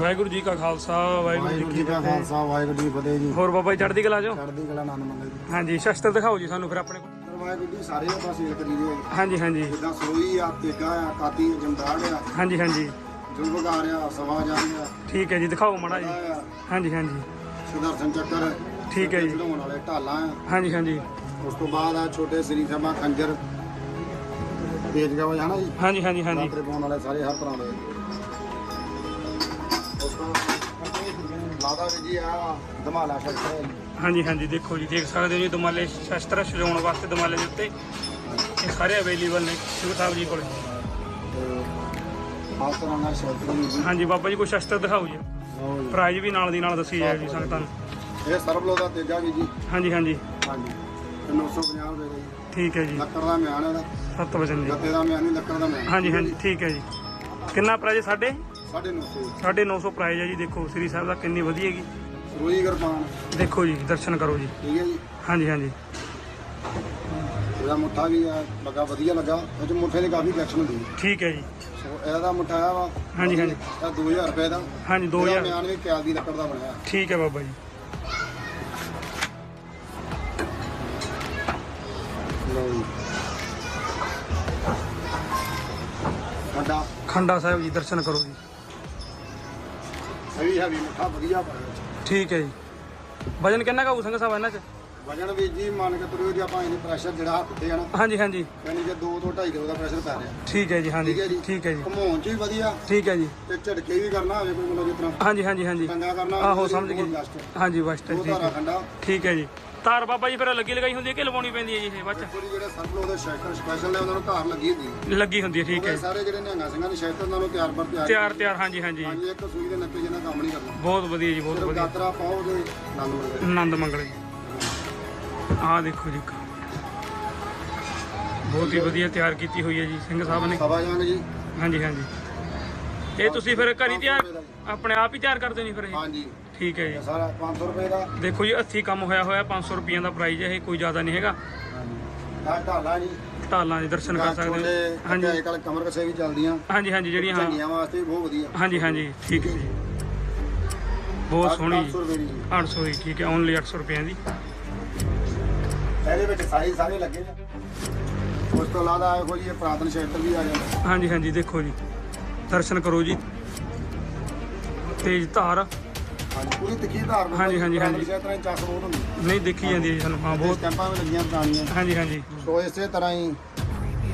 ਵਾਹਿਗੁਰੂ ਜੀ ਕਾ ਖਾਲਸਾ ਵਾਹਿਗੁਰੂ ਵਾਹਿਗੁਰੂ ਜੀ ਜੀ ਕੀ ਫਤਿਹ। ਖਾਲਸਾ ਵਾਹਿਗੁਰੂ ਜੀ ਕੀ ਫਤਿਹ ਜੀ। ਹੋਰ ਬਾਬਾ ਜੀ ਚੜ੍ਹਦੀ ਕਲਾ ਜੋ ਚੜ੍ਹਦੀ ਕਲਾ ਆਨੰਦ ਮੰਗਲ ਜੀ। ਹਾਂਜੀ ਸ਼ਸਤਰ ਦਿਖਾਓ ਜੀ ਸਾਨੂੰ ਫਿਰ ਆਪਣੇ ਕੋਲ। ਵਾਹਿਗੁਰੂ ਜੀ ਸਾਰੇ ਆਪਾਂ ਸੇਲ ਕਰੀ ਦੇ ਹਾਂਜੀ ਹਾਂਜੀ। ਜਿੱਦਾਂ ਸੋਈ ਆ ਤੇਗਾ ਆ ਕਾਤੀ ਜਮਦਾੜ ਆ। ਹਾਂਜੀ ਹਾਂਜੀ। ਜੁਲਬਗਾਰ ਆ ਸਵਾ ਆ। ਠੀਕ ਹੈ ਜੀ ਦਿਖਾਓ ਮਾੜਾ ਜੀ। ਆ। ਹਾਂਜੀ ਹਾਂਜੀ। ਸੁਦਰਸ਼ਨ ਚੱਕਰ। ਠੀਕ ਹੈ ਜੀ। ਚੜਾਉਣ ਵਾਲੇ ਢਾਲਾਂ ਆ। ਹਾਂਜੀ ਹਾਂਜੀ। ਉਸ ਤੋਂ ਬਾਅਦ ਆ ਛੋਟੇ ਸ੍ਰੀ ਸਭਾ ਖੰਜਰ। ਤੇਜ ਗਵਾ ਜਾਣਾ ਜੀ? ਹਾਂਜੀ ਹਾਂਜੀ ਹਾਂਜੀ। ਲਾਟਰੇ ਪਾਉਣ ਵਾਲੇ ਸਾਰੇ ਹਰ ਤਰ੍ਹਾਂ ਦੇ। ਲਾਦਾ ਜੀ ਆ ਹਾਂਜੀ ਹਾਂਜੀ ਦੇਖੋ ਜੀ ਦੇਖ ਸਕਦੇ ਹੋ ਜੀ ਦਮਾਲੇ ਸ਼ਸਤਰ ਸਜਾਉਣ ਵਾਸਤੇ ਦਮਾਲੇ ਦੇ ਉੱਤੇ ਇਹ ਸਾਰੇ ਅਵੇਲੇਬਲ ਨੇ ਸ਼ਿਵ ਸਾਹਿਬ ਜੀ ਕੋਲ। ਜੀ। ਹਾਂਜੀ ਬਾਬਾ ਜੀ ਕੋਈ ਸ਼ਸਤਰ ਦਿਖਾਓ ਜੀ। ਪ੍ਰਾਈਜ਼ ਵੀ ਨਾਲ ਦੀ ਨਾਲ ਦੱਸੀ ਜਾਏ ਜੀ ਸੰਗਤਾਂ ਨੂੰ। ਇਹ ਸਰਬਲੋ ਦਾ ਤੇਜਾ ਵੀ ਜੀ। ਹਾਂਜੀ ਹਾਂਜੀ। ਹਾਂਜੀ। ਤੇ 950 ਰੁਪਏ ਦਾ ਜੀ। ਠੀਕ ਹੈ ਜੀ। ਲੱਕੜ ਦਾ ਮਿਆਨ ਇਹਦਾ। ਸੱਤ ਵਜਨ ਜੀ ਗੱਤੇ ਦਾ ਮਿਆਨ ਨਹੀਂ ਲੱਕੜ ਦਾ ਮਿਆਨ। ਹਾਂਜੀ ਹਾਂਜੀ ਠੀਕ ਹੈ ਜੀ। ਕਿੰਨਾ ਪ੍ਰਾਈਜ਼ ਸਾਡੇ? 950 950 ਪ੍ਰਾਈਜ਼ ਹੈ ਜੀ ਦੇਖੋ ਸ੍ਰੀ ਸਾਹਿਬ ਦਾ ਕਿੰਨੀ ਵਧੀਆ ਹੈਗੀ ਰੋਈ ਗਰਪਾਨ ਦੇਖੋ ਜੀ ਦਰਸ਼ਨ ਕਰੋ ਜੀ। ਠੀਕ ਹੈ ਜੀ। ਹਾਂਜੀ ਹਾਂਜੀ। ਇਹਦਾ ਮੁੱਠਾ ਵੀ ਆ ਲੱਗਾ ਵਧੀਆ ਲੱਗਾ ਇਹ ਚ ਮੁੱਠੇ ਦੀ ਕਾਫੀ ਕਲੈਕਸ਼ਨ ਹੁੰਦੀ ਹੈ ਠੀਕ ਹੈ ਜੀ। ਸੋ ਇਹਦਾ ਮੁੱਠਾ ਆ ਵਾ। ਹਾਂਜੀ, ਹਾਂਜੀ। ਇਹ 2000 ਰੁਪਏ ਦਾ। ਹਾਂਜੀ ਇਹਦਾ 2000 ਮਿਆਨ ਵੀ ਕਿਆਲ ਦੀ ਲੱਕੜ ਦਾ ਬਣਿਆ। ਠੀਕ ਹੈ ਬਾਬਾ ਜੀ। ਖੰਡਾ ਸਾਹਿਬ ਜੀ ਦਰਸ਼ਨ ਕਰੋ ਜੀ। ਹੈਵੀ ਹੈਵੀ ਮੁੱਠਾ ਵਧੀਆ ਬਣਿਆ ਠੀਕ ਹੈ ਜੀ। ਵਜਨ ਕਿੰਨਾ ਕਾ ਸੰਗ ਸਾਹਿਬ ਇਹਨਾਂ ਚ? ਵਜਣ ਵੀ ਜੀ ਮੰਨ ਕੇ ਤੁਰਿਓ ਜੀ ਆਪਾਂ ਇਹਨੇ ਪ੍ਰੈਸ਼ਰ ਜਿਹੜਾ ਹੱਥ ਤੇ ਆ ਨਾ ਹਾਂਜੀ ਹਾਂਜੀ। ਯਾਨੀ ਕਿ 2 ਤੋਂ 2.5 ਕਿਲੋ ਦਾ ਪ੍ਰੈਸ਼ਰ ਪੈ ਰਿਹਾ। ਠੀਕ ਹੈ ਜੀ ਹਾਂਜੀ। ਠੀਕ ਹੈ ਜੀ। ਠੀਕ ਹੈ ਜੀ। ਘਮਾਉਣ ਚ ਵੀ ਵਧੀਆ ਠੀਕ ਹੈ ਜੀ। ਤੇ ਝਟਕੇ ਵੀ ਕਰਨਾ ਹੋਵੇ ਕੋਈ ਮਤਲਬ ਜਿਸ ਤਰ੍ਹਾਂ ਹਾਂਜੀ ਹਾਂਜੀ ਹਾਂਜੀ। ਟੰਗਾ ਕਰਨਾ ਆਹੋ ਸਮਝ ਗਏ। ਹਾਂਜੀ ਬਸ ਹੈ ਠੀਕ ਹੈ ਜੀ। ਤਾਰ ਬਾਬਾ ਜੀ ਫਿਰ ਲੱਗੀ ਲਗਾਈ ਹੁੰਦੀ ਹੈ ਕਿ ਲਵਾਉਣੀ ਪੈਂਦੀ ਹੈ ਜੀ ਇਹ ਬੱਚ ਕੋਈ ਜਿਹੜੇ ਸਰਬਲੋ ਦੇ ਸ਼ੈਕਰ ਸਪੈਸ਼ਲ ਨੇ ਉਹਨਾਂ ਨੂੰ ਧਾਰ ਲੱਗੀ ਹੁੰਦੀ ਹੈ। ਲੱਗੀ ਹੁੰਦੀ ਹੈ ਠੀਕ ਹੈ। ਸਾਰੇ ਜਿਹੜੇ ਨਿਹੰਗਾ ਸਿੰਘਾਂ ਦੇ ਸ਼ੈਕਰ ਉਹਨਾਂ ਨੂੰ ਤਿਆਰ ਪਰ ਤਿਆਰ ਤਿਆਰ ਤਿਆਰ ਹਾਂਜੀ ਹਾਂਜੀ। ਹਾਂਜੀ ਇੱਕ ਸੂਈ ਦੇ ਨੱਕੇ ਜਿੰਨਾ ਕੰਮ ਨਹੀਂ ਕਰਨਾ। ਬਹੁਤ ਵਧੀਆ ਜੀ ਬਹੁਤ ਵਧੀਆ। ਗਾਤਰਾ ਪਾਓ ਆਨੰਦ ਮਿਲਦਾ ਆਨੰਦ ਮੰਗਲ ਆਹ ਦੇਖੋ ਜੀ ਬਹੁਤ ਹੀ ਵਧੀਆ ਤਿਆਰ ਕੀਤੀ ਹੋਈ ਹੈ ਜੀ ਸਿੰਘ ਸਾਹਿਬ ਨੇ। ਸਵਾ ਜੰਗ ਜੀ। ਹਾਂਜੀ ਹਾਂਜੀ। ਇਹ ਤੁਸੀਂ ਫਿਰ ਘਰ ਤਿਆਰ ਆਪਣੇ ਆਪ ਹੀ ਤਿਆਰ ਕਰਦੇ ਹੋ ਜੀ ਫਿਰ ਇਹ? ਹਾਂਜੀ। ਠੀਕ ਹੈ ਜੀ। ਇਹ ਸਾਰਾ 500 ਰੁਪਏ ਦਾ। ਦੇਖੋ ਜੀ ਹੱਥੀਂ ਕੰਮ ਹੋਇਆ ਹੋਇਆ 500 ਰੁਪਈਆਂ ਦਾ ਪ੍ਰਾਈਜ਼ ਹੈ ਇਹ ਕੋਈ ਜ਼ਿਆਦਾ ਨਹੀਂ ਹੈਗਾ। ਢਾਲਾ ਜੀ। ਢਾਲਾਂ ਦੇ ਦਰਸ਼ਨ ਕਰ ਸਕਦੇ ਹੋ। ਹਾਂਜੀ। ਅੱਜ ਕੱਲ ਕਮਰ ਕਸੇ ਵੀ ਚੱਲਦੀਆਂ। ਹਾਂਜੀ ਹਾਂਜੀ ਜਿਹੜੀਆਂ ਹਾਂ ਝੰਡੀਆਂ ਵਾਸਤੇ ਵੀ ਬਹੁਤ ਵਧੀਆ। ਹਾਂਜੀ ਹਾਂਜੀ ਠੀਕ ਹੈ ਜੀ। ਬਹੁਤ ਸੋਹਣੀ 800 ਰੁਪਏ ਦੀ। 800 ਦੀ ਠੀਕ ਹੈ ਓਨਲੀ 800 ਰੁਪਈਆਂ ਦੀ। ਇਹਦੇ ਵਿੱਚ ਸਾਈਜ਼ ਸਾਰੇ ਲੱਗੇ ਨੇ। ਉਸ ਤੋਂ ਇਲਾਵਾ ਇਹੋ ਜੀ ਪ੍ਰਾਤਨ ਸ਼ੈਲਟਰ ਵੀ ਆ ਜਾਂਦਾ। ਹਾਂਜੀ ਹਾਂਜੀ ਦੇਖੋ ਜੀ। ਦਰਸ਼ਨ ਕਰੋ ਜੀ। ਤੇਜ ਧਾਰ। ਹਾਂਜੀ। ਪੂਰੀ ਹਾਂਜੀ, ਹਾਂਜੀ, ਹਾਂਜੀ। ਇਸੇ ਤਰ੍ਹਾਂ ਹੀ ਚੱਕ ਬਹੁਤ ਹੁੰਦੀ ਨਹੀਂ ਦੇਖੀ ਜਾਂਦੀ ਹੈ ਜੀ ਸਾਨੂੰ। ਹਾਂ ਬਹੁਤ ਬਹੁਤ ਸਟੈਂਪਾਂ ਵੀ ਲੱਗੀਆਂ ਪੁਰਾਣੀਆਂ। ਹਾਂਜੀ ਹਾਂਜੀ। ਸੋ ਇਸੇ ਤਰ੍ਹਾਂ ਹੀ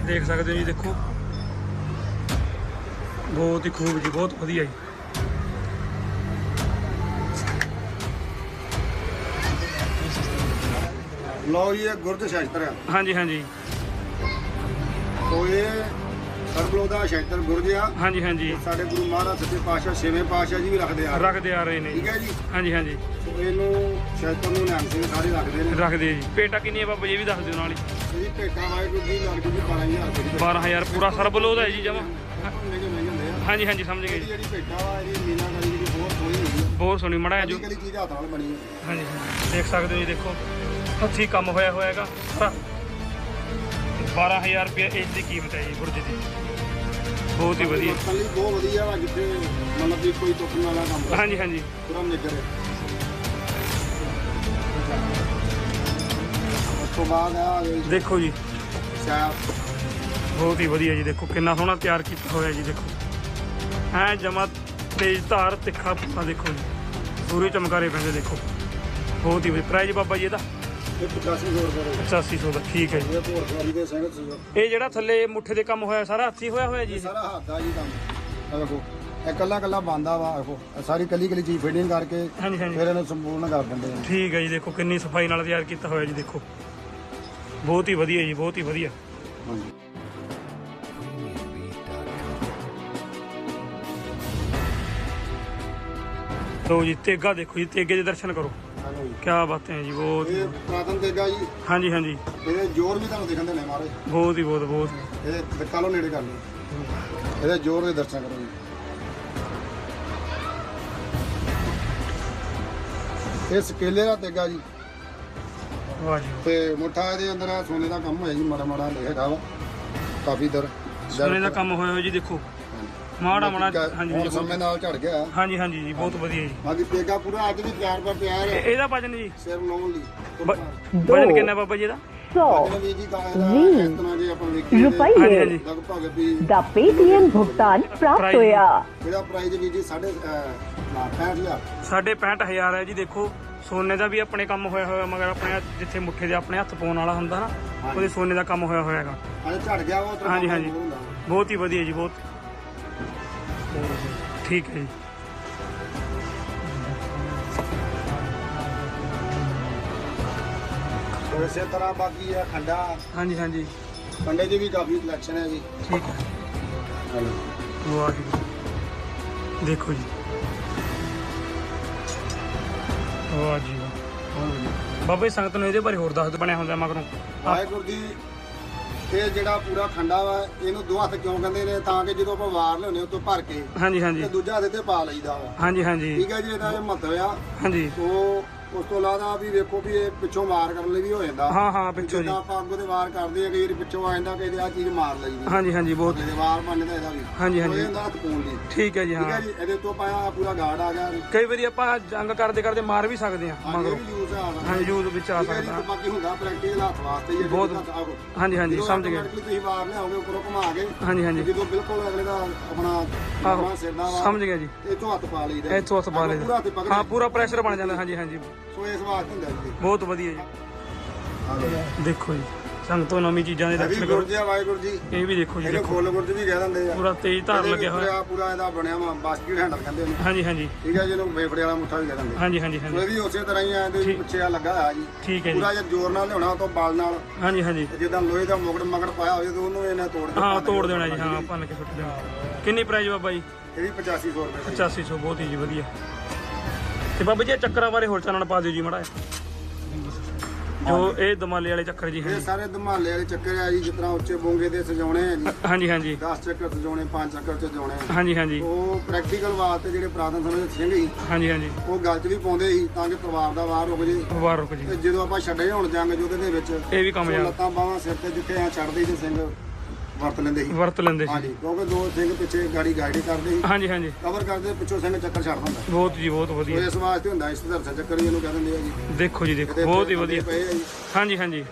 ਦੇਖ ਸਕਦੇ ਹੋ ਜੀ ਦੇਖੋ। ਬਹੁਤ ਹੀ ਖੂਬ ਜੀ ਬਹੁਤ ਵਧੀਆ ਜੀ। ਲਓ ਜੀ ਇਹ ਗੁਰਦ ਆ। ਹਾਂਜੀ ਹਾਂਜੀ। ਸੋ ਇਹ ਸਰਬਲੋ ਦਾ ਸ਼ੈਲਟਰ ਗੁਰਦ ਆ। ਹਾਂਜੀ ਹਾਂਜੀ। ਸਾਡੇ ਗੁਰੂ ਮਹਾਰਾਜ ਸੱਚੇ ਪਾਤਸ਼ਾਹ ਛੇਵੇਂ ਪਾਤਸ਼ਾਹ ਜੀ ਵੀ ਰੱਖਦੇ ਆ। ਰੱਖਦੇ ਆ ਰਹੇ ਨੇ। ਜੀ ਠੀਕ ਹੈ ਜੀ? ਹਾਂਜੀ ਹਾਂਜੀ। ਸੋ ਇਹਨੂੰ ਸ਼ੈਲਟਰ ਨੂੰ ਨਿਹੰਗ ਸਿੰਘ ਸਾਰੇ ਰੱਖਦੇ ਨੇ। ਰੱਖਦੇ ਆ ਜੀ। ਪੇਟਾ ਕਿੰਨੀ ਹੈ ਬਾਬਾ ਜੀ ਵੀ ਦੱਸ ਦਿਓ ਨਾਲ ਹੀ। ਇਹਦੀ ਭੇਟਾ ਵਾਹਿਗੁਰੂ ਜੀ ਲੜਕੀ ਜੀ 12000 ਰੁਪਏ ਦੀ 12000 ਪੂਰਾ ਸਰਬ ਲੋਦ ਹੈ ਜੀ ਜਮਾ। ਆ। ਹਾਂਜੀ ਹਾਂਜੀ ਸਮਝ ਗਏ ਜੀ। ਜਿਹੜੀ ਭੇਟਾ ਵਾ ਇਹਦੀ ਮੀਨਾਕਾਰੀ ਜਿਹੜੀ ਬਹੁਤ ਸੋਹਣੀ ਆ। ਬਹੁਤ ਸੋਹਣੀ ਮੜਾ ਜੋ ਚੀਜ਼ ਹੱਥ ਨਾਲ ਬਣੀ ਹੈ ਹਾਂਜੀ। ਦੇਖ ਸਕਦੇ ਹੋ ਜੀ ਦੇਖੋ। ਹੱਥੀਂ ਕੰਮ ਹੋਇਆ ਹੋਇਆ ਹੈਗਾ। ਸਾਰਾ 12000 ਰੁਪਏ ਇਸ ਦੀ ਕੀਮਤ ਹੈ ਜੀ ਬੁਰਜ ਦੀ। ਬਹੁਤ ਹੀ ਵਧੀਆ। ਲਈ ਬਹੁਤ ਵਧੀਆ ਵਾ ਜਿੱਥੇ ਮਤਲਬ ਵੀ ਕੋਈ ਟੁੱਟਣ ਵਾਲਾ ਕੰਮ ਕਰ ਹਾਂਜੀ ਹਾਂਜੀ। ਪੂਰਾ ਨਿੱਗਰ ਹੈ। ਉਸ ਤੋਂ ਬਾਅਦ ਆ ਗਈ ਦੇਖੋ ਜੀ। ਬਹੁਤ ਹੀ ਵਧੀਆ ਜੀ ਦੇਖੋ ਕਿੰਨਾ ਸੋਹਣਾ ਤਿਆਰ ਕੀਤਾ ਹੋਇਆ ਜੀ ਦੇਖੋ। ਐ ਜਮਾ ਤੇਜ਼ ਧਾਰ ਤਿੱਖਾ ਪੁੱਤਾ ਦੇਖੋ ਜੀ। ਪੂਰੇ ਚਮਕਾਰੇ ਪੈਂਦੇ ਦੇਖੋ। ਬਹੁਤ ਹੀ ਵਧੀਆ। ਪ੍ਰਾਈਜ਼ ਬਾਬਾ ਜੀ ਇਹਦਾ। ਇਹ 8500 ਰੁਪਏ ਦਾ 8500 ਦਾ ਠੀਕ ਹੈ ਜੀ। ਇਹ ਭੋਰ ਸਵਾਰੀ ਦੇ ਸੰਗਤ ਸੀ ਇਹ ਜਿਹੜਾ ਥੱਲੇ ਮੁੱਠੇ ਦੇ ਕੰਮ ਹੋਇਆ ਸਾਰਾ ਹੱਥੀ ਹੋਇਆ ਹੋਇਆ ਜੀ ਇਹ? ਸਾਰਾ ਹੱਥ ਦਾ ਜੀ ਕੰਮ। ਆ ਵੇਖੋ ਇਹ ਕੱਲਾ ਕੱਲਾ ਬੰਦਾ ਵਾ ਇਹ ਸਾਰੀ ਕੱਲੀ ਕੱਲੀ ਚੀਜ਼ ਫਿਟਿੰਗ ਕਰਕੇ ਹਾਂਜੀ ਹਾਂਜੀ। ਫਿਰ ਇਹਨੂੰ ਸੰਪੂਰਨ ਕਰ ਦਿੰਦੇ ਆ। ਠੀਕ ਹੈ ਜੀ ਦੇਖੋ ਕਿੰਨੀ ਸਫ਼ਾਈ ਨਾਲ ਤਿਆਰ ਕੀਤਾ ਹੋਇਆ ਜੀ ਦੇਖੋ। ਬਹੁਤ ਹੀ ਵਧੀਆ ਜੀ ਬਹੁਤ ਹੀ ਵਧੀਆ। ਹਾਂਜੀ। ਲੋ ਜੀ ਤੇਗਾ ਦੇਖੋ ਜੀ ਤੇਗੇ ਦੇ ਦਰਸ਼ਨ ਕਰੋ। ਜੀ। ਕੀ ਬਾਤਾਂ ਹੈ ਜੀ ਬਹੁਤ। ਇਹ ਪ੍ਰਾਤਨ ਤੇਗਾ ਜੀ। ਹਾਂਜੀ ਹਾਂਜੀ। ਇਹਦੇ ਜੋਰ ਵੀ ਤੁਹਾਨੂੰ ਦਿਖਣ ਦੇ ਨੇ ਮਾਰੇ ਬਹੁਤ ਹੀ ਬਹੁਤ ਬਹੁਤ। ਇਹਦੇ ਦਿਖਾ ਲਓ ਨੇੜੇ ਕਰ ਲਓ। ਇਹਦੇ ਜੋਰ ਦੇ ਦਰਸ਼ਨ ਕਰੋ ਜੀ। ਇਹ ਸਕੇਲੇ ਦਾ ਤੇਗਾ ਜੀ। ਵਾਹ ਜੀ ਤੇ ਮੁੱਠਾ ਇਹਦੇ ਅੰਦਰ ਸੋਨੇ ਦਾ ਕੰਮ ਹੋਇਆ ਜੀ ਮਾੜਾ ਮਾੜਾ ਲਿਖਿਆ ਵਾ ਕਾਫੀ ਦਰ ਸੋਨੇ ਦਾ ਕੰਮ ਹੋਇਆ ਹੋਇਆ ਜੀ ਦੇਖੋ। ਮਾੜਾ ਮਾੜਾ ਹਾਂਜੀ ਜੀ ਸਮੇਂ ਨਾਲ ਝੜ ਗਿਆ। ਹਾਂਜੀ ਹਾਂਜੀ ਜੀ ਬਹੁਤ ਵਧੀਆ ਜੀ। ਬਾਕੀ ਤੇਗਾ ਪੂਰਾ ਅੱਜ ਵੀ ਤਿਆਰ ਪਰ ਤਿਆਰ ਹੈ। ਇਹਦਾ ਵਜਨ ਜੀ? ਸਿਰ ਲਾਉਣ ਲਈ। ਵਜਨ ਕਿੰਨਾ ਬਾਬਾ ਜੀ ਇਹਦਾ? ਰੁਪਏ ਦਾ ਪੇਟੀਐਮ ਭੁਗਤਾਨ ਪ੍ਰਾਪਤ ਹੋਇਆ। ਇਹਦਾ ਪ੍ਰਾਈਜ਼ ਵੀ ਜੀ 65000 65000 ਹੈ ਜੀ ਦੇਖੋ। ਸੋਨੇ ਦਾ ਵੀ ਆਪਣੇ ਕੰਮ ਹੋਇਆ ਹੋਇਆ ਮਗਰ ਆਪਣੇ ਜਿੱਥੇ ਮੁੱਠੇ ਦੇ ਆਪਣੇ ਹੱਥ ਪਾਉਣ ਵਾਲਾ ਹੁੰਦਾ ਨਾ ਉਹਦੇ ਸੋਨੇ ਦਾ ਕੰਮ ਹੋਇਆ ਹੋਇਆਗਾ ਝੜ ਗਿਆ ਹਾਂਜੀ ਹਾਂਜੀ। ਬਹੁਤ ਹੀ ਵਧੀਆ ਜੀ ਬਹੁਤ ਠੀਕ ਹੈ ਜੀ। ਇਸੇ ਤਰ੍ਹਾਂ ਬਾਕੀ ਹੈ ਖੰਡਾ ਹਾਂਜੀ ਹਾਂਜੀ। ਖੰਡੇ ਦੀ ਵੀ ਕਾਫੀ ਕਲੈਕਸ਼ਨ ਹੈ ਜੀ। ਠੀਕ ਹੈ। ਵਾਹਿਗੁਰੂ। ਦੇਖੋ ਜੀ। ਵਾਹ ਜੀ ਵਾਹ। ਬਾਬਾ ਜੀ ਸੰਗਤ ਨੂੰ ਇਹਦੇ ਬਾਰੇ ਹੋਰ ਦੱਸ ਦਿਓ ਬਣਿਆ ਹੁੰਦਾ ਮਗਰੋਂ। ਵਾਹਿਗੁਰੂ ਜੀ ਇਹ ਜਿਹੜਾ ਪੂਰਾ ਖੰਡਾ ਵਾ ਇਹਨੂੰ ਦੋ ਹੱਥ ਕਿਉਂ ਕਹਿੰਦੇ ਨੇ? ਤਾਂ ਕਿ ਜਦੋਂ ਆਪਾਂ ਵਾਰ ਲਿਆਉਂਦੇ ਉਹ ਤੋਂ ਭਰ ਕੇ ਹਾਂਜੀ ਹਾਂਜੀ। ਤੇ ਦੂਜਾ ਹੱਥ ਤੇ ਪਾ ਲਈਦਾ ਵਾ। ਹਾਂਜੀ ਹਾਂਜੀ। ਠੀਕ ਹੈ ਜੀ ਇਹਦਾ ਇਹ ਮਹੱਤਵ ਆ। ਹਾਂਜੀ। ਉਹ ਉਸ ਤੋਂ ਇਲਾਵਾ ਵੀ ਵੇਖੋ ਵੀ ਇਹ ਪਿੱਛੋਂ ਵਾਰ ਕਰਨ ਲਈ ਵੀ ਹੋ ਜਾਂਦਾ। ਹਾਂ ਹਾਂ ਪਿੱਛੋਂ ਜੀ। ਜਿੱਦਾਂ ਆਪਾਂ ਅੱਗੋਂ ਦੇ ਵਾਰ ਕਰਦੇ ਆ ਕਈ ਵਾਰੀ ਪਿੱਛੋਂ ਆ ਜਾਂਦਾ ਕਈ ਆ ਚੀਜ਼ ਮਾਰ ਲਈਦੀ ਹਾਂਜੀ ਹਾਂਜੀ ਬਹੁਤ। ਇਹਦੇ ਵਾਰ ਬਣਦਾ ਇਹਦਾ ਵੀ। ਹਾਂਜੀ, ਹਾਂਜੀ। ਉਹ ਇਹਦਾ ਹੱਥ ਪਾਉਣ ਲਈ। ਠੀਕ ਹੈ ਜੀ ਠੀਕ ਹੈ ਹਾਂ। ਜੀ ਇਹਦੇ ਤੋਂ ਪਾਇਆ ਪੂਰਾ ਗਾਰਡ ਆ ਗਿਆ। ਕਈ ਵਾਰੀ ਆਪਾਂ ਜੰਗ ਕਰਦੇ ਕਰਦੇ ਮਾਰ ਵੀ ਸਕਦੇ ਹਾਂ ਇਹ ਮਗਰੋਂ। ਵੀ ਯੂਜ਼ ਆ ਹਾਂਜੀ ਯੂਜ਼ ਵਿੱਚ ਆ ਠੀਕ ਹੈ ਜੀ ਸਕਦਾ। ਤੇ ਬਾਕੀ ਹੁੰਦਾ ਪ੍ਰੈਕਟੀਕਲ ਹੱਥ ਵਾਸਤੇ ਹੀ ਹੈ ਬਹੁਤ- ਜਿਹਦਾ ਹੱਥ। ਹਾਂਜੀ ਹਾਂਜੀ ਜਦੋਂ ਸਮਝ ਗਏ automatically ਤੁਸੀਂ ਵਾਰ ਲਿਆਓਗੇ ਉੱਪਰੋਂ ਘੁਮਾ ਕੇ ਹਾਂਜੀ ਹਾਂਜੀ। ਜਦੋਂ ਬਿਲਕੁਲ ਅਗਲੇ ਦਾ ਆਪਣਾ ਆਹੋ ਸਿਰ ਦਾ ਵਾ ਸਮਝ ਗਿਆ ਜੀ। ਇੱਥੋਂ ਹੱਥ ਪਾ ਲਈਦਾ। ਇੱਥੋਂ ਹੱਥ ਪਾ ਆਪਾਂ ਪੂਰਾ ਹੱਥ ਲੈ ਪਕੜ ਹਾਂ ਪੂਰਾ ਪ੍ਰੈਸ਼ਰ ਬਣ ਜਾਂਦਾ ਹਾਂਜੀ ਹਾਂਜੀ। ਸੋ ਇਸ ਵਾਸਤੇ ਹੁੰਦਾ ਜੀ। ਬਹੁਤ ਵਧੀਆ ਜੀ। ਦੇਖੋ ਜੀ ਸੰਗਤੋਂ ਨਵੀਂ ਚੀਜ਼ਾਂ ਦੇ ਦਰਸ਼ਨ ਕਰੋ। ਗੁਰਜੀ ਆ ਵਾਹਿਗੁਰੂ ਜੀ। ਇਹ ਵੀ ਦੇਖੋ ਜੀ ਇਹਨੂੰ ਦੇਖੋ। ਫੁੱਲ ਗੁਰਜ ਵੀ ਕਹਿ ਦਿੰਦੇ ਆ। ਪੂਰਾ ਤੇਜ਼ ਧਾਰ ਇਹਦੇ ਲੱਗਿਆ ਹੋਇਆ। ਪੂਰਾ ਪੂਰਾ ਇਹਦਾ ਬਣਿਆ ਵਾ ਬਾਸਕਟ ਹੈਂਡਲ ਕਹਿੰਦੇ ਨੇ। ਹਾਂਜੀ ਹਾਂਜੀ। ਠੀਕ ਹੈ ਜਿਹਨੂੰ ਫੇਫੜੇ ਵਾਲਾ ਮੁੱਠਾ ਵੀ ਕਹਿ ਦਿੰਦੇ ਹਾਂਜੀ ਹਾਂਜੀ ਸੋ ਹਾਂਜੀ। ਇਹ ਵੀ ਉਸੇ ਤਰ੍ਹਾਂ ਹੀ ਆ ਇਹਦੇ ਵੀ ਪਿੱਛੇ ਆ ਲੱਗਾ ਹੋਇਆ ਜੀ। ਠੀਕ ਹੈ ਜੀ। ਪੂਰਾ ਜੇ ਜ਼ੋਰ ਨਾਲ ਲਿਆਉਣਾ ਤੋਂ ਬਲ ਨਾਲ। ਹਾਂਜੀ ਹਾਂਜੀ। ਤੇ ਜਿੱਦਾਂ ਲੋਹੇ ਦਾ ਮੁਕੜ ਮਗੜ ਪਾਇਆ ਹੋਵੇ ਤਾਂ ਉਹਨੂੰ ਇਹਨੇ ਤੋੜ ਕੇ ਹਾਂ ਤੋੜ ਦੇਣਾ ਜੀ ਹਾਂ ਭੰਨ ਕੇ ਸੁੱਟ ਦੇਣਾ। ਕਿੰਨੀ ਪ੍ਰਾਈਸ ਬਾਬਾ ਜੀ? ਇਹ ਵੀ 8500 ਰੁਪਏ ਦਾ। 8500 ਬਹੁਤ ਹੀ ਜੀ ਵਧੀਆ। ਤੇ ਬਾਬਾ ਜੀ ਇਹ ਚੱਕਰਾਂ ਬਾਰੇ ਹੋਰ ਚਾਨਣ ਪਾ ਦਿਓ ਜੀ ਮੜਾ ਜੋ ਇਹ ਦਮਾਲੇ ਵਾਲੇ ਚੱਕਰ ਜੀ ਇਹ ਸਾਰੇ ਧਮਾਲੇ ਵਾਲੇ ਚੱਕਰ ਆ ਜੀ ਜਿਸ ਤਰ੍ਹਾਂ ਉੱਚੇ ਬੋਂਗੇ ਦੇ ਸਜਾਉਣੇ ਆ ਜੀ ਹਾਂਜੀ ਹਾਂਜੀ। 10 ਚੱਕਰ ਸਜਾਉਣੇ 5 ਚੱਕਰ ਸਜਾਉਣੇ। ਆ। ਹਾਂਜੀ ਹਾਂਜੀ। ਉਹ ਪ੍ਰੈਕਟੀਕਲ ਵਾਸਤੇ ਜਿਹੜੇ ਪੁਰਾਤਨ ਸਮੇਂ ਦੇ ਸਿੰਘ ਸੀ ਹਾਂਜੀ ਹਾਂਜੀ। ਉਹ ਗੱਲ 'ਚ ਵੀ ਪਾਉਂਦੇ ਸੀ ਤਾਂ ਕਿ ਪਰਿਵਾਰ ਦਾ ਵਾਰ ਰੁਕ ਜੇ। ਵਾਰ ਰੁਕ ਜੀ। ਤੇ ਜਦੋਂ ਆਪਾਂ ਛੱਡੇ ਹੁਣ ਜੰਗ ਜੋਧੇ ਦੇ ਵਿੱਚ ਇਹ ਵੀ ਕੰਮ ਯਾਰ ਲੱਤਾਂ ਬਾਹਾਂ ਸਿਰ ਤੇ ਜਿੱਥੇ ਆ ਛੱਡਦੇ ਸੀ ਸਿੰਘ ਵਰਤ ਲੈਂਦੇ ਸੀ। ਵਰਤ ਲੈਂਦੇ ਸੀ। ਹਾਂਜੀ ਕਿਉਂਕਿ ਦੋ ਸਿੰਘ ਪਿੱਛੇ ਗਾੜੀ ਗਾਈਡ ਕਰਦੇ ਸੀ। ਹਾਂਜੀ ਹਾਂਜੀ। ਕਵਰ ਕਰਦੇ ਪਿੱਛੋਂ ਸਿੰਘ ਚੱਕਰ ਛੱਡ ਦਿੰਦਾ। ਬਹੁਤ ਜੀ ਬਹੁਤ ਸੋ ਵਧੀਆ ਇਸ ਵਾਸਤੇ ਹੁੰਦਾ ਇਸ ਦਰਸ਼ਨ ਚੱਕਰ ਹੀ ਇਹਨੂੰ ਕਹਿ ਦਿੰਦੇ ਆ ਜੀ। ਦੇਖੋ ਜੀ ਦੇਖੋ। ਬਹੁਤ ਹੀ ਵਧੀਆ। ਪਏ ਆ ਜੀ। ਹਾਂਜੀ ਹਾਂਜੀ।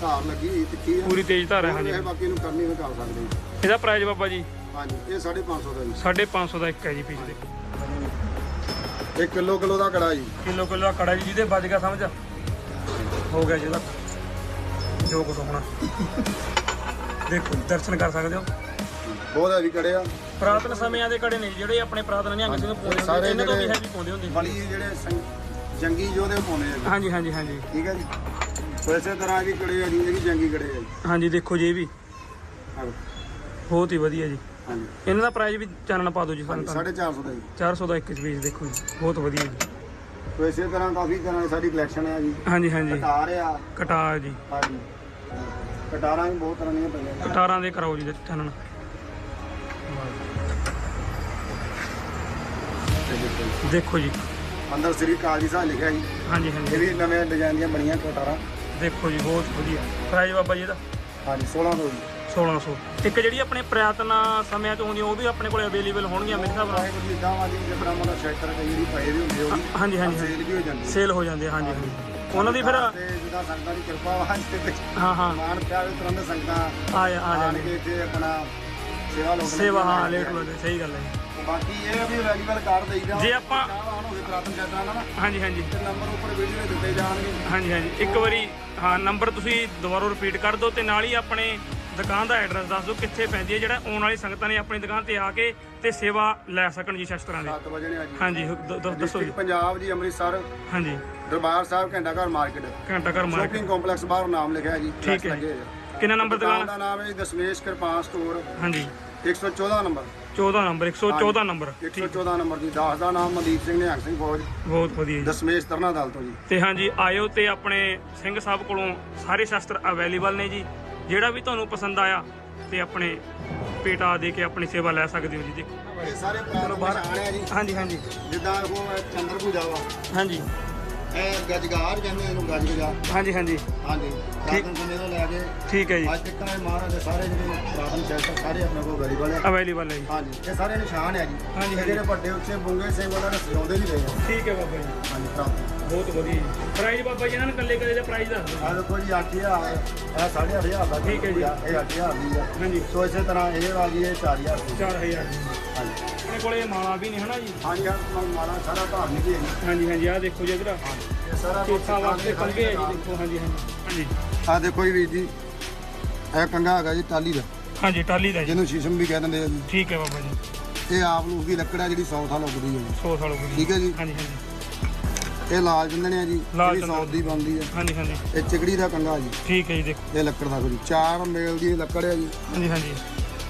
ਧਾਰ ਲੱਗੀ ਹੋਈ ਤਿੱਖੀ ਆ। ਪੂਰੀ ਤੇਜ਼ ਧਾਰ ਹੈ ਹਾਂਜੀ। ਇਹ ਬਾਕੀ ਨੂੰ ਕਰਨੀ ਵੀ ਕਰ ਸਕਦੇ ਜੀ। ਇਹਦਾ ਪ੍ਰਾਈਸ ਬਾਬਾ ਜੀ? ਹਾਂਜੀ ਇਹ 550 ਦਾ ਜੀ। 550 ਦਾ ਇੱਕ ਹੈ ਜੀ ਪੀਸ ਦੇ। 1 ਕਿਲੋ ਕਿਲੋ ਦਾ ਕੜਾ ਜੀ। ਕਿਲੋ ਕਿਲੋ ਦਾ ਕੜਾ ਜੀ ਜਿਹਦੇ ਵੱਜ ਗਿਆ ਸਮਝ। ਹੋ ਗਿਆ ਜਿਹਦਾ ਜੋ ਕੁਛ ਹੋਣਾ। ਦੇਖੋ ਦਰਸ਼ਨ ਕਰ ਸਕਦੇ ਹੋ। ਬਹੁਤ ਹੈਵੀ ਕੜੇ ਆ। ਪ੍ਰਾਤਨ ਸਮਿਆਂ ਦੇ ਕੜੇ ਨੇ ਜੀ, ਜਿਹੜੇ ਆਪਣੇ ਪ੍ਰਾਤਨ ਨਿਹੰਗ ਸਿੰਘ ਪਾਉਂਦੇ ਹੁੰਦੇ ਇਹਨਾਂ ਤੋਂ ਵੀ ਹੈਵੀ ਪਾਉਂਦੇ ਹੁੰਦੇ ਸੀ। ਬਲੀ ਜਿਹੜੇ ਸੰਗ- ਜੰਗੀ ਯੋਧੇ ਪਾਉਂਦੇ ਆ। ਜੀ। ਹਾਂਜੀ ਹਾਂਜੀ ਹਾਂਜੀ। ਠੀਕ ਹੈ ਜੀ। ਸੋ ਇਸੇ ਤਰ੍ਹਾਂ ਇਹ ਵੀ ਕੜੇ ਆ ਜੀ ਇਹ ਵੀ ਜੰਗੀ ਕੜੇ ਆ ਜੀ। ਹਾਂਜੀ ਦੇਖੋ ਜੀ ਇਹ ਵੀ। ਆਹ ਲਓ। ਬਹੁਤ ਹੀ ਵਧੀਆ ਜੀ। ਹਾਂਜੀ। ਇਹਨਾਂ ਦਾ ਪ੍ਰਾਈਸ ਵੀ ਚਾਨਣ ਪਾ ਦਿਓ ਜੀ ਸਾਨੂੰ 450 ਦਾ ਜੀ। 400 ਦਾ ਇੱਕ ਪੀਸ ਦੇਖੋ ਜੀ ਬਹੁਤ ਵਧੀਆ ਜੀ। ਸੋ ਇਸੇ ਤਰ੍ਹਾਂ ਕਾਫੀ ਤਰ੍ਹਾਂ ਦੀ ਸਾਡੀ ਕਲੈਕਸ਼ਨ ਹੈ ਜੀ। ਹਾਂਜੀ ਹਾਂਜੀ। ਕਟਾਰ ਆ। ਕਟਾਰ ਜੀ। ਹਾਂਜੀ। ਕਟਾਰਾਂ ਵੀ ਬਹੁਤ ਤਰ੍ਹਾਂ ਦੀਆਂ ਪਈਆਂ ਨੇ। ਕਟਾਰਾਂ ਦੇ ਕਰਾਓ ਜੀ ਚਾਨਣ ਦੇਖੋ ਜੀ। ਅੰਦਰ ਸ੍ਰੀ ਕਾਲੀ ਸਾਹਿਬ ਲਿਖਿਆ ਜੀ। ਹਾਂਜੀ ਇਹ ਹਾਂਜੀ ਵੀ ਨਵੇਂ ਡਿਜ਼ਾਈਨ ਦੀਆਂ ਬਣੀਆਂ ਕਟਾਰਾਂ। ਦੇਖੋ ਜੀ ਬਹੁਤ ਵਧੀਆ। ਪ੍ਰਾਈਸ ਬਾਬਾ ਜੀ ਇਹਦਾ। ਹਾਂਜੀ 1600 ਜੀ। 1600 ਇੱਕ ਜਿਹੜੀ ਆਪਣੇ ਪ੍ਰਾਤਨ ਸਮਿਆਂ ਚ ਆਉਂਦੀ ਉਹ ਵੀ ਆਪਣੇ ਕੋਲ ਅਵੇਲੇਬਲ ਹੋਣਗੀਆਂ ਮੇਰੇ ਹਿਸਾਬ ਨਾਲ। ਵਾਹਿਗੁਰੂ ਜੀ ਦਾਵਾ ਜੀ ਜਿਸ ਤਰ੍ਹਾਂ ਮਤਲਬ ਸ਼ੈਟਰ ਤੇ ਜਿਹੜੀ ਪਏ ਵੀ ਹੁੰਦੇ ਉਹ ਹਾਂਜੀ ਹਾਂਜੀ ਸੇਲ ਵੀ ਹੋ ਜਾਂਦੀ ਸੇਲ ਹੋ ਜਾਂਦੇ ਹਾਂਜੀ ਹਾਂਜੀ। ਉਹਨਾਂ ਦੀ ਫਿਰ ਤੇ ਸੰਗਤਾਂ ਦੀ ਕਿਰਪਾ ਵਾ ਤੇ ਵਿੱਚ ਹਾਂ ਹਾਂ। ਮਾਨ ਪਿਆਰ ਦੇ ਸੰਗਤਾਂ ਆ ਆ ਆਣ ਕੇ ਇੱਥੇ ਆਪਣਾ ਸੇਵਾ ਲੋਕ ਸੇਵਾ ਹਾਂ ਲੇਟ ਲੱਗਦੇ ਸਹੀ ਗੱਲ ਹੈ। ਬਾਕੀ ਇਹ ਆ ਵੀ ਅਵੇਲੇਬਲ ਕਰ ਦੇਈਦਾ ਜੇ ਆਪਾਂ- ਚਾਹਵਾਨ ਹੋਵੇ ਪ੍ਰਾਤਨ ਸ਼ੈਟਰਾਂ ਦਾ ਨਾ ਹਾਂਜੀ ਹਾਂਜੀ। ਤੇ ਨੰਬਰ ਉੱਪਰ ਵੀਡੀਓ ਦਿੱਤੇ ਜਾਣਗੇ। ਹਾਂਜੀ ਹਾਂਜੀ। ਇੱਕ ਵਾਰੀ ਹਾਂ ਨੰਬਰ ਤੁਸੀਂ ਦੁਬਾਰਾ ਰਿਪੀਟ ਕਰ ਦਿਓ ਤੇ ਨਾਲ ਹੀ ਆਪਣੇ ਦੁਕਾਨ ਦਾ ਐਡਰੈਸ ਦੱਸ ਦਿਓ ਕਿੱਥੇ ਪੈਂਦੀ ਹੈ। ਜਿਹੜਾ ਆਉਣ ਵਾਲੀ ਸੰਗਤਾਂ ਨੇ ਆਪਣੀ ਦੁਕਾਨ ਤੇ ਆ ਕੇ ਤੇ ਸੇਵਾ ਲੈ ਸਕਣ ਜੀ ਸ਼ਸਤਰਾਂ ਦੀ। 7 ਵਜੇ ਨੇ ਅੱਜ ਹਾਂਜੀ ਦ- ਦ- ਦੱਸੋ ਜੀ। ਪੰਜਾਬ ਜੀ ਅੰਮ੍ਰਿਤਸਰ। ਹਾਂਜੀ। ਦਰਬਾਰ ਸਾਹਿਬ ਘੰਟਾ ਘਰ ਮਾਰਕੀਟ। ਘੰਟਾ ਘਰ ਮਾਰਕੀਟ। ਸ਼ਾਪਿੰਗ ਕੰਪਲੈਕਸ ਬਾਹਰ ਨਾਮ ਲਿਖਿਆ ਜੀ ਠੀਕ ਹੈ। ਕਿੰਨਾ ਨੰਬਰ ਦੁਕਾਨ? ਦੁਕਾਨ ਦਾ ਨਾਮ ਹੈ ਜੀ ਦਸ਼ਮੇਸ਼ ਕਿਰਪਾਨ ਸਟੋਰ। ਹਾਂਜੀ। 114 ਨੰਬਰ। 14 number 114 number. 114 ਨੰਬਰ ਜੀ। ਦਾਸ ਦਾ ਨਾਮ ਮਨਦੀਪ ਸਿੰਘ ਨਿਹੰਗ ਸਿੰਘ ਫੌਜ। ਬਹੁਤ ਵਧੀਆ ਜੀ। ਦਸ਼ਮੇਸ਼ ਤਰਨਾ ਦਲ ਤੋਂ ਜੀ। ਤੇ ਹਾਂਜੀ ਆਇਓ ਤੇ ਆਪਣੇ ਸਿੰਘ ਸਾਹਿਬ ਕੋਲੋਂ ਸਾਰੇ ਸ਼ਸਤਰ ਅਵੇਲੇਬਲ ਨੇ ਜੀ। ਜਿਹੜਾ ਵੀ ਤੁਹਾਨੂੰ ਪਸੰਦ ਆਇਆ ਤੇ ਆਪਣੇ ਪੇਟਾ ਦੇ ਕੇ ਆਪਣੀ ਸੇਵਾ ਲੈ ਸਕਦੇ ਹੋ ਜੀ ਦੇਖੋ। ਇਹ ਸਾਰੇ ਪੁਰਾਣੇ ਨਿਸ਼ਾਨ ਹੈ ਜੀ? ਹਾਂਜੀ ਹਾਂਜੀ। ਜਿੱਦਾਂ ਉਹ ਚੰਦਰ ਪੂਜਾ ਵਾ। ਹਾਂਜੀ। ਇਹ ਗਜਗਾਰ ਕਹਿੰਦੇ ਇਹਨੂੰ ਗਜਗਾਰ। ਹਾਂਜੀ ਹਾਂਜੀ। ਹਾਂਜੀ। ਪ੍ਰਾਤਨ ਸਮੇਂ ਤੋਂ ਲੈ ਕੇ? ਠੀਕ ਹੈ ਜੀ। ਅੱਜ ਤੱਕ ਇਹ ਮਹਾਰਾਜ ਦੇ ਸਾਰੇ ਜਿਹੜੇ ਪ੍ਰਾਤਨ ਸ਼ਸਤਰ ਸਾਰੇ ਆਪਣੇ ਕੋਲ ਅਵੇਲੇਬਲ ਹੈ ਅਵੇਲੇਬਲ ਹੈ ਜੀ। ਹਾਂਜੀ। ਇਹ ਸਾਰੇ ਨਿਸ਼ਾਨ ਹੈ ਜੀ। ਹਾਂਜੀ, ਜਿਹੜੇ ਵੱਡੇ ਉੱਚੇ ਬੁੰਗੇ ਸਿੰਘ ਉਹਨਾਂ ਨੇ ਸਜਾਉਂਦੇ ਵੀ ਰਹੇ ਆ। ਠੀਕ ਹੈ ਬਾਬਾ ਜੀ। ਹਾਂਜੀ ਪ੍ਰਾਤਨ ਬਹੁਤ ਵਧੀਆ ਜੀ। ਪ੍ਰਾਈਜ਼ ਬਾਬਾ ਜੀ ਇਹਨਾਂ ਨੂੰ ਕੱਲੇ ਕੱਲੇ ਦਾ ਪ੍ਰਾਈਜ਼ ਦੱਸ ਦਿਓ। ਆ ਦੇਖੋ ਜੀ 8000 ਇਹ 8500 ਦਾ ਠੀਕ ਹੈ ਜੀ। ਇਹ 8000 ਦੀ ਆ। ਹਾਂਜੀ। ਸੋ ਇਸੇ ਤਰ੍ਹਾਂ ਇਹ ਵਾਲੀ ਇਹ 4000 ਦੀ। 4000 ਜੀ ਹਾਂਜੀ। ਆਪਣੇ ਕੋਲੇ ਮਾਲਾ ਵੀ ਨਹੀਂ ਹਨਾ ਜੀ? ਹਾਂਜੀ ਹਾਂ ਮਾਲਾ ਸਾਰਾ ਧਾਰਮਿਕ ਹੀ ਹੈ ਜੀ। ਹਾਂਜੀ ਹਾਂਜੀ ਆਹ ਦੇਖੋ ਜੀ ਇਧਰ। ਇਹ ਸਾਰਾ ਕੁਛ ਕੇਸਾਂ ਵਾਸਤੇ ਕੰਗੇ ਹੈ ਜੀ ਦੇਖੋ ਹਾਂਜੀ ਹਾਂਜੀ। ਹਾਂਜੀ। ਆ ਦੇਖੋ ਜੀ ਵੀਰ ਜੀ ਇਹ ਕੰਗਾ ਹੈਗਾ ਜੀ ਟਾਲੀ ਦਾ। ਹਾਂਜੀ ਟਾਲੀ ਦਾ ਜੀ। ਜਿਹਨੂੰ ਸ਼ੀਸ਼ਮ ਵੀ ਕਹਿ ਦਿੰਦੇ ਆ ਜੀ। ਠੀਕ ਹੈ ਬਾਬਾ ਜੀ। ਇਹ ਆਪ ਨੂੰ ਦੀ ਲੱਕੜ ਆ ਜਿਹੜੀ 100 ਸਾਲ ਉੱਗਦੀ ਹੈ ਜੀ। 100 ਸਾਲ ਹੋ। ਗਏ ਠੀਕ ਹੈ ਜੀ? ਹਾਂਜੀ ਹਾਂਜੀ। ਇਹ ਲਾਲ ਚੰਦਣੇ ਆ ਜੀ ਲਾਲ ਜਿਹੜੀ 100 ਚੰਦਨ। ਦੀ ਬਣਦੀ ਹੈ। ਹਾਂਜੀ ਹਾਂਜੀ। ਇਹ ਚਿਕੜੀ ਦਾ ਕੰਗਾ ਜੀ। ਠੀਕ ਹੈ ਜੀ ਦੇਖੋ। ਇਹ ਲੱਕੜ ਦਾ ਜੀ ਚਾਰ ਮੇਲ ਦੀ ਲੱਕੜ ਹੈ ਜੀ। ਹਾਂਜੀ ਹਾਂਜੀ।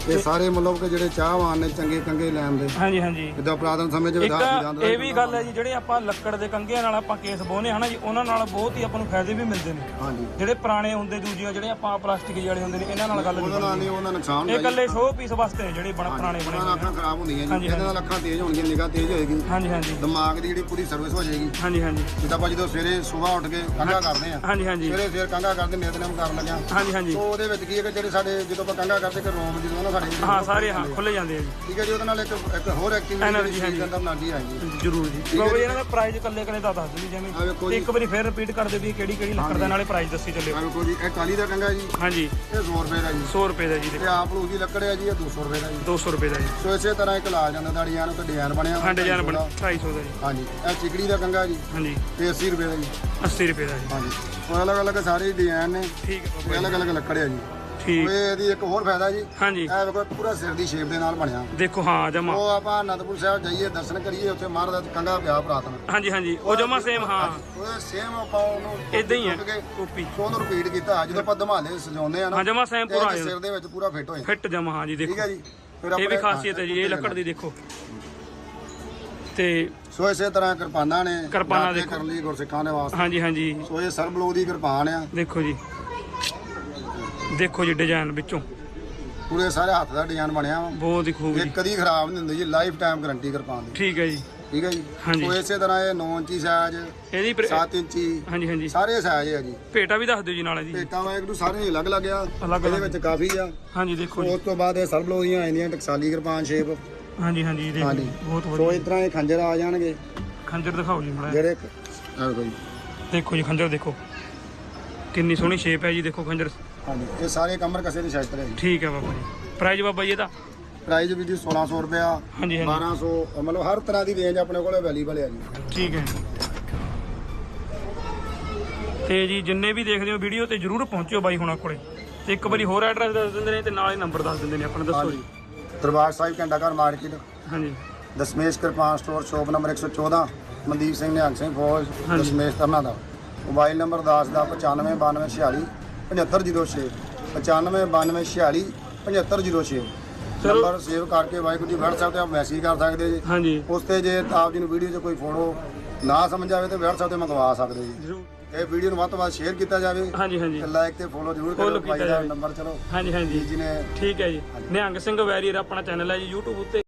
ਇਹ ਸਾਰੇ ਮਤਲਬ ਕਿ ਜਿਹੜੇ ਚਾਹਵਾਨ ਨੇ ਚੰਗੇ ਕੰਗੇ ਲੈਣ ਦੇ। ਹਾਂਜੀ ਹਾਂਜੀ। ਜਿੱਦਾਂ ਪੁਰਾਤਨ ਸਮੇਂ 'ਚ ਇੱਕ ਜਾਂਦਾ ਇਹ ਵੀ ਗੱਲ ਹੈ ਜੀ ਜਿਹੜੇ ਆਪਾਂ ਲੱਕੜ ਦੇ ਕੰਘਿਆਂ ਨਾਲ ਆਪਾਂ ਕੇਸ ਬੋਹਨੇ ਹਨਾ ਜੀ ਉਹਨਾਂ ਨਾਲ ਬਹੁਤ ਹੀ ਆਪਾਂ ਨੂੰ ਫਾਇਦੇ ਵੀ ਮਿਲਦੇ ਨੇ। ਹਾਂਜੀ। ਜਿਹੜੇ ਪੁਰਾਣੇ ਹੁੰਦੇ ਦੂਜੀਆਂ ਜਿਹੜੇ ਆਪਾਂ ਪਲਾਸਟਿਕ ਵਾਲੇ ਹੁੰਦੇ ਨੇ ਇਹਨਾਂ ਨਾਲ ਗੱਲ ਨਹੀਂ ਉਹਦੇ ਨਾਲ ਨਹੀਂ ਉਹਨਾਂ ਨੁਕਸਾਨ ਇਹ ਇਕੱਲੇ ਸ਼ੋਅ ਪੀਸ ਵਾਸਤੇ ਨੇ ਜਿਹੜੇ ਬਣ ਪੁਰਾਣੇ ਬਣੇ ਉਹਨਾਂ ਨਾਲ ਅੱਖਾਂ ਖਰਾਬ ਹੁੰਦੀਆਂ ਜੀ। ਇਹਦੇ ਨਾਲ ਅੱਖਾਂ ਤੇਜ਼ ਹੋਣਗੀਆਂ ਨਿਗਾਹ ਤੇਜ਼ ਹੋਏਗੀ। ਹਾਂਜੀ ਹਾਂਜੀ। ਦਿਮਾਗ ਦੀ ਜਿਹੜੀ ਪੂਰੀ ਸਰਵਿਸ ਹੋ ਜਾਏਗੀ। ਹਾਂਜੀ ਹਾਂਜੀ। ਜਿੱਦਾਂ ਆਪਾਂ ਜਦੋਂ ਸਵੇਰੇ ਸਵੇਰ ਉੱਠ ਕੇ ਕੰਗਾ ਕਰਦੇ ਆ ਹਾਂਜੀ ਹਾਂਜੀ। ਸਵੇਰੇ ਸਵੇਰ ਕੰਗਾ ਕਰਦੇ ਨਿਤਨੇਮ ਕਰਨ ਲੱਗਿਆ। ਹਾਂਜੀ ਹਾਂਜੀ। ਤੋ ਉਹਦੇ ਵਿੱਚ ਕੀ ਹੈ ਕਿ ਜਿਹੜੇ ਸਾਡੇ ਜਦੋਂ ਆਪਾਂ ਕੰਗਾ ਕਰਦੇ ਕਿ ਰੋਮ ਜਦੋਂ ਸਾਡੇ ਹਾਂ ਸਾਰੇ ਹਾਂ ਖੁੱਲੇ ਜਾਂਦੇ ਆ ਜੀ। ਠੀਕ ਹੈ ਜੀ ਉਹਦੇ ਨਾਲ ਇੱਕ ਇੱਕ ਹੋਰ ਐਕਟੀਵਿਟੀ Energy, ਜਿਹੜੀ ਸਰੀਰ ਦੇ ਅੰਦਰ ਨਾਡੀ ਆਏਗੀ ਜ਼ਰੂਰ ਜੀ। ਜੀ ਇਹਨਾਂ ਦਾ ਪ੍ਰਾਈਜ਼ ਇਕੱਲੇ ਇਕੱਲੇ ਦਾ ਦੱਸ ਦਿਓ ਜੀ ਆ ਜਿਵੇਂ ਜੀ। ਇੱਕ ਵਾਰੀ ਫੇਰ ਰਿਪੀਟ ਕਰ ਦਿਓ ਵੀ ਕਿਹੜੀ ਕਿਹੜੀ ਲੱਕੜ ਦਾ ਨਾਲੇ ਪ੍ਰਾਈਜ਼ ਦੱਸੀ ਚੱਲਿਓ। ਆ ਵੇਖੋ ਜੀ ਇਹ ਕਾਲੀ ਦਾ ਕੰਗਾ ਜੀ। ਹਾਂਜੀ। ਇਹ 100 ਰੁਪਏ ਦਾ ਜੀ। 100 ਰੁਪਏ ਦਾ ਜੀ ਤੇ ਆਪ ਦੀ ਲੱਕੜ ਹੈ ਜੀ ਇਹ 200 ਰੁਪਏ ਦਾ ਜੀ। 200 ਰੁਪਏ ਦਾ ਜੀ। ਸੋ ਇਸੇ ਤਰ੍ਹਾਂ ਇੱਕ ਲਾ ਜਾਂਦਾ ਦਾੜੀਆਂ ਨੂੰ ਤੇ ਡਿਜ਼ਾਈਨ ਬਣਿਆ ਹਾਂ ਡਿਜ਼ਾਈਨ ਬਣ ਦਾ। 250 ਦਾ ਜੀ। ਹਾਂਜੀ ਇਹ ਚਿਕੜੀ ਦਾ ਕੰਗਾ ਜੀ। ਹਾਂਜੀ। ਤੇ 80 ਰੁਪਏ ਦਾ ਜੀ। 80 ਰੁਪਏ ਦਾ ਜੀ। ਹਾਂਜੀ। ਉਹ ਅਲੱਗ ਅਲੱਗ ਸਾਰੇ ਡਿਜ਼ਾਈਨ ਨੇ। ਠੀਕ ਹੈ ਅਲੱਗ ਅਲੱਗ ਲੱਕੜ ਹੈ ਜੀ ਜੀ। ਠੀਕ। ਉਹ ਇਹਦੀ ਇੱਕ ਹੋਰ ਫਾਇਦਾ ਜੀ ਹਾਂਜੀ। ਇਹ ਵੇਖੋ ਪੂਰਾ ਸਿਰ ਦੀ ਸ਼ੇਪ ਦੇ ਨਾਲ ਬਣਿਆ। ਦੇਖੋ ਹਾਂ ਜਮਾ। ਉਹ ਆਪਾਂ ਅਨੰਦਪੁਰ ਸਾਹਿਬ ਜਾਈਏ ਦਰਸ਼ਨ ਕਰੀਏ ਉੱਥੇ ਮਹਾਰਾਜ ਦਾ ਕੰਗਾ ਪਿਆ ਪ੍ਰਾਤਨ। ਹਾਂਜੀ ਹਾਂਜੀ ਉਹ ਜਮਾ ਸੇਮ ਹਾਂ। ਉਹ ਸੇਮ ਆਪਾਂ ਉਹਨੂੰ ਇਦਾਂ ਹੀ ਹੈ ਕਾਪੀ ਸੋ ਉਹਨੂੰ ਰਿਪੀਟ ਕੀਤਾ ਜਦੋਂ ਆਪਾਂ ਧਮਾਲੇ ਸਜਾਉਂਦੇ ਆ ਨਾ ਹਾਂ ਜਮਾ ਸੇਮ ਤੇ ਪੂਰਾ ਇਹਦੇ ਆਇਆ ਸਿਰ ਦੇ ਵਿੱਚ ਪੂਰਾ ਫਿੱਟ ਹੋ ਜਾਂਦਾ। ਫਿੱਟ ਜਮਾ ਹਾਂ ਜੀ ਠੀਕ ਦੇਖੋ। ਹੈ ਜੀ? ਫਿਰ ਇਹ ਵੀ ਆਪਣੇ- ਖਾਸੀਅਤ ਹੈ ਜੀ ਇਹ ਲੱਕੜ ਦੀ ਦੇਖੋ। ਤੇ ਸੋ ਇਸੇ ਤਰ੍ਹਾਂ ਕਿਰਪਾਨਾਂ ਨੇ ਕਿਰਪਾਨਾਂ ਦਾਤੇ ਦੇਖੋ। ਕਰਨ ਲਈ ਗੁਰਸਿੱਖਾਂ ਦੇ ਵਾਸਤੇ। ਹਾਂਜੀ ਹਾਂਜੀ। ਸੋ ਇਹ ਸਰਬਲੋ ਦੀ ਕਿਰਪਾਨ ਆ। ਦੇਖੋ ਜੀ। ਦੇਖੋ ਜੀ ਡਿਜ਼ਾਈਨ ਵਿੱਚੋਂ। ਪੂਰੇ ਸਾਰੇ ਹੱਥ ਦਾ ਡਿਜ਼ਾਈਨ ਬਣਿਆ ਵਾ। ਬਹੁਤ ਹੀ ਖੂਬ ਇਹ ਜੀ ਕਦੀ ਖਰਾਬ ਨਹੀਂ ਹੁੰਦੀ ਜੀ ਲਾਈਫ ਟਾਈਮ ਗਾਰੰਟੀ ਕਿਰਪਾਨ ਦੀ। ਠੀਕ ਹੈ ਜੀ। ਠੀਕ ਹੈ ਜੀ? ਹਾਂਜੀ। ਸੋ ਇਸੇ ਤਰ੍ਹਾਂ ਇਹ 9 ਇੰਚੀ ਸਾਈਜ਼ ਇਹਦੀ ਪ੍ਰ- 7 ਇੰਚੀ ਹਾਂਜੀ ਹਾਂਜੀ। ਸਾਰੇ ਸਾਈਜ਼ ਆ ਜੀ। ਭੇਟਾ ਵੀ ਦੱਸ ਦਿਓ ਜੀ ਨਾਲੇ ਜੀ। ਪੇਟਾਂ ਵਾ ਇੱਕ ਦੂ ਸਾਰੇ ਅਲੱਗ ਅਲੱਗ ਆ ਅਲੱਗ ਇਹਦੇ ਅਲੱਗ। ਵਿੱਚ ਕਾਫੀ ਆ। ਹਾਂਜੀ ਦੇਖੋ ਜੀ। ਉਸ ਤੋਂ ਬਾਅਦ ਇਹ ਸਰਬਲੋ ਦੀਆਂ ਆਉਂਦੀਆਂ ਟਕਸਾਲੀ ਕਿਰਪਾਨ ਸ਼ੇਪ। ਹਾਂਜੀ ਹਾਂਜੀ ਦੇਖੋ ਹਾਂਜੀ। ਬਹੁਤ ਸੋ ਵਧੀਆ। ਇਸ ਤਰ੍ਹਾਂ ਇਹ ਖੰਜਰ ਆ ਜਾਣਗੇ। ਖੰਜਰ ਦਿਖਾਓ ਜੀ ਮੜਾ ਜਿਹੜੇ ਆ ਵੇਖੋ ਜੀ। ਦੇਖੋ ਜੀ ਖੰਜਰ ਦੇਖੋ। ਕਿੰਨੀ ਸੋਹਣੀ ਸ਼ੇਪ ਹੈ ਜੀ ਦੇਖੋ ਖੰਜਰ। ਹਾਂਜੀ ਇਹ ਸਾਰੇ ਕਮਰ ਕਸੇ ਦੇ ਸ਼ਸਤਰ ਹੈ ਜੀ। ਠੀਕ ਹੈ ਬਾਬਾ ਜੀ। ਪ੍ਰਾਈਜ਼ ਬਾਬਾ ਜੀ ਇਹਦਾ? ਪ੍ਰਾਈਸ ਵੀ ਜੀ 1600 ਰੁਪਿਆ ਹਾਂਜੀ ਹਾਂਜੀ। 1200 ਮਤਲਬ ਹਰ ਤਰ੍ਹਾਂ ਦੀ ਰੇਂਜ ਆਪਣੇ ਕੋਲ ਅਵੇਲੇਬਲ ਹੈ ਜੀ। ਠੀਕ ਹੈ। ਤੇ ਜੀ ਜਿੰਨੇ ਵੀ ਦੇਖਦੇ ਹੋ ਵੀਡੀਓ ਤੇ ਜਰੂਰ ਪਹੁੰਚਿਓ ਬਾਈ ਹੁਣਾਂ ਕੋਲੇ। ਤੇ ਇੱਕ ਵਾਰੀ ਹੋਰ ਐਡਰੈਸ ਦੱਸ ਦਿੰਦੇ ਨੇ ਤੇ ਨਾਲ ਹੀ ਨੰਬਰ ਦੱਸ ਦਿੰਦੇ ਨੇ ਆਪਣਾ ਦੱਸੋ ਜੀ। ਦਰਬਾਰ ਸਾਹਿਬ ਘੰਟਾਘਰ ਮਾਰਕੀਟ ਹਾਂਜੀ। Dashmesh kirpan store shop number 114 Mandeep Singh Nihang Singh ਫੌਜ ਹਾਂਜੀ। ਦਸ਼ਮੇਸ਼ ਤਰਨਾ ਦਾ। ਮੋਬਾਈਲ ਨੰਬਰ 10 ਦਾ 95 92 46 7506 95 92 46 7506 ਚਲੋ। ਨੰਬਰ ਸੇਵ ਕਰਕੇ ਵਾਹਿਗੁਰੂ ਜੀ WhatsApp ਤੇ ਆਪ ਮੈਸੇਜ ਕਰ ਸਕਦੇ ਜੀ। ਹਾਂਜੀ। ਉਸ ਤੇ ਜੇ ਆਪ ਜੀ ਨੂੰ ਵੀਡੀਓ 'ਚ ਕੋਈ ਫੋਟੋ ਨਾ ਸਮਝ ਆਵੇ ਤੇ WhatsApp ਤੇ ਮੰਗਵਾ ਸਕਦੇ ਜੀ। ਜਰੂਰ। ਇਹ ਵੀਡੀਓ ਨੂੰ ਵੱਧ ਤੋਂ ਵੱਧ ਸ਼ੇਅਰ ਕੀਤਾ ਜਾਵੇ। ਹਾਂਜੀ ਹਾਂਜੀ। ਤੇ ਲਾਈਕ ਤੇ ਫੋਲੋ ਜ਼ਰੂਰ ਕਰੋ ਭਾਈ ਦਾ। ਨੰਬਰ ਚਲੋ। ਹਾਂਜੀ ਹਾਂਜੀ। ਜੀ ਨੇ ਠੀਕ ਹੈ ਜੀ। ਨਿਹੰਗ ਸਿੰਘ ਵੈਰੀਅਰ ਆਪਣਾ ਚੈਨਲ ਹੈ ਜੀ YouTube ਉੱਤੇ।